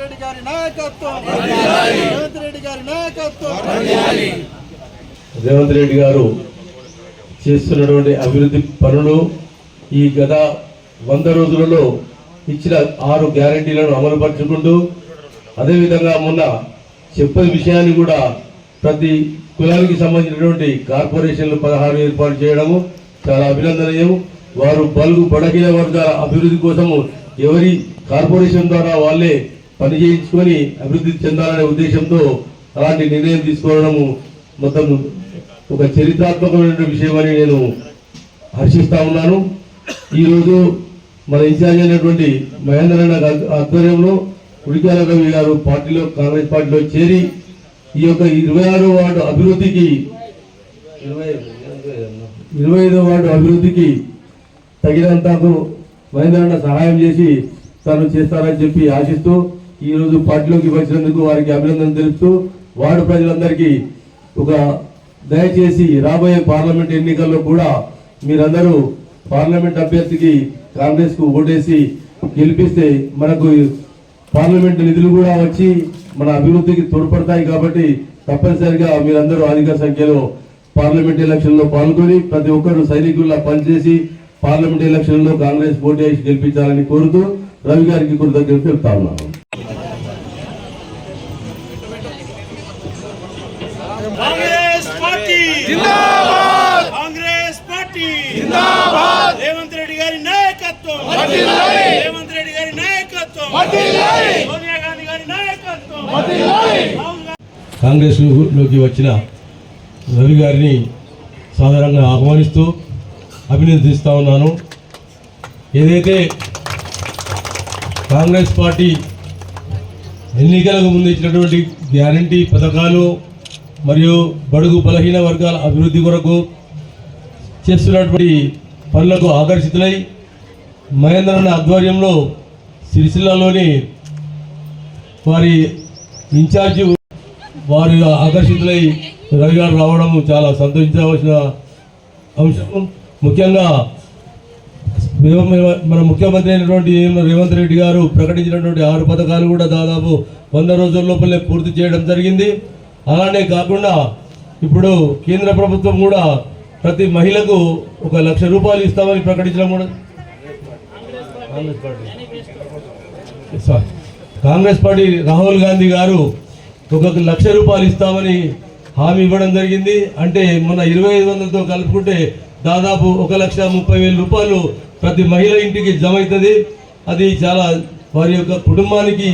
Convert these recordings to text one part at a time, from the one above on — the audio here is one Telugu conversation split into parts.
రెడ్డి గారి నాయకత్వం. రేవంత్ రెడ్డి గారు చేస్తున్నటువంటి అభివృద్ధి పనులు ఈ గత వంద రోజులలో ఇచ్చిన ఆరు గ్యారంటీలను అమలుపరుచుకుంటూ అదేవిధంగా మొన్న చెప్పని విషయాన్ని కూడా ప్రతి కులానికి సంబంధించినటువంటి కార్పొరేషన్లు పదహారు ఏర్పాటు చేయడము చాలా అభినందనీయం. వారు బలుగు బడగిన వర్గాల అభివృద్ధి కోసము ఎవరి కార్పొరేషన్ ద్వారా వాళ్ళే పని చేయించుకొని అభివృద్ధి చెందాలనే ఉద్దేశంతో అలాంటి నిర్ణయం తీసుకోవడము మొత్తం ఒక చరిత్రాత్మకమైన విషయమని నేను హర్షిస్తా ఉన్నాను. ఈరోజు మన ఇన్ఛార్జ్ అయినటువంటి మహేంద్రన్న అన్న ఆధ్వర్యంలో ఉడికాల రవి గారు పార్టీలో కాంగ్రెస్ పార్టీలో చేరి ఈ యొక్క ఇరవై ఆరో వార్డు అభివృద్ధికి ఇరవై ఐదో వార్డు అభివృద్ధికి తగినంతకు మహేంద్రన్న సహాయం చేసి తను చేస్తారని చెప్పి ఆశిస్తూ ఈ రోజు పార్టీలోకి వచ్చినందుకు వారికి అభినందన తెలుపుతూ వార్డు ప్రజలందరికీ ఒక దయచేసి రాబోయే పార్లమెంట్ ఎన్నికల్లో కూడా మీరందరూ పార్లమెంట్ అభ్యర్థికి కాంగ్రెస్కు ఓటేసి గెలిపిస్తే మనకు పార్లమెంట్ నిధులు కూడా వచ్చి మన అభివృద్ధికి తోడ్పడతాయి కాబట్టి తప్పనిసరిగా మీరందరూ అధిక సంఖ్యలో పార్లమెంట్ ఎలక్షన్లో పాల్గొని ప్రతి ఒక్కరు సైనికుల్లా పనిచేసి పార్లమెంట్ ఎలక్షన్లో కాంగ్రెస్ పోటీ గెలిపించాలని కోరుతూ రవి గారికి కృతజ్ఞతలు చెప్తా ఉన్నాను కాంగ్రెస్ పార్టీ. జిందాబాద్! కాంగ్రెస్ పార్టీ. జిందాబాద్! రేవంత్ రెడ్డి గారి నాయకత్వం. రేవంత్ రెడ్డి గారి నాయకత్వం. సోనియా గాంధీ గారి నాయకత్వం. కాంగ్రెస్లోకి వచ్చిన రవి గారిని సాధారణంగా ఆహ్వానిస్తూ అభినందిస్తూ ఉన్నాను. ఏదైతే కాంగ్రెస్ పార్టీ ఎన్నికలకు ముందు ఇచ్చినటువంటి గ్యారంటీ పథకాలు మరియు బడుగు బలహీన వర్గాల అభివృద్ధి కొరకు చేస్తున్నటువంటి పనులకు ఆకర్షితులై మహేంద్రన్న ఆధ్వర్యంలో సిరిసిల్లలోని వారి ఇన్ఛార్జి వారి ఆకర్షితులై రవి గారు రావడం చాలా సంతోషించవలసిన అంశం. ముఖ్యంగా మన ముఖ్యమంత్రి అయినటువంటి రేవంత్ రెడ్డి గారు ప్రకటించినటువంటి ఆరు పథకాలు కూడా దాదాపు వంద రోజుల లోపలే పూర్తి చేయడం జరిగింది. అలానే కాకుండా ఇప్పుడు కేంద్ర ప్రభుత్వం కూడా ప్రతి మహిళకు ఒక లక్ష రూపాయలు ఇస్తామని ప్రకటించడం కూడా. కాంగ్రెస్ పార్టీ. కాంగ్రెస్ పార్టీ రాహుల్ గాంధీ గారు ఒక లక్ష రూపాయలు ఇస్తామని హామీ ఇవ్వడం జరిగింది. అంటే మన ఇరవై ఐదు వందలతో కలుపుకుంటే దాదాపు ఒక లక్ష ముప్పై వేల రూపాయలు ప్రతి మహిళ ఇంటికి జమ అవుతుంది. అది చాలా వారి యొక్క కుటుంబానికి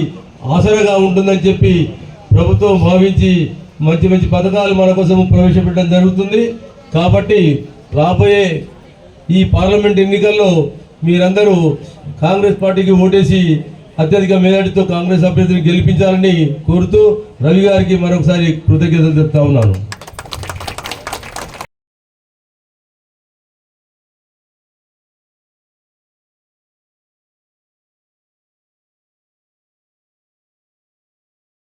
ఆసరగా ఉంటుందని చెప్పి ప్రభుత్వం భావించి మంచి మంచి పథకాలు మన కోసం ప్రవేశపెట్టడం జరుగుతుంది. కాబట్టి రాబోయే ఈ పార్లమెంట్ ఎన్నికల్లో మీరందరూ కాంగ్రెస్ పార్టీకి ఓటేసి అత్యధిక మెజార్టీతో కాంగ్రెస్ అభ్యర్థిని గెలిపించాలని కోరుతూ రవి గారికి మరొకసారి కృతజ్ఞతలు చెప్తా ఉన్నాను.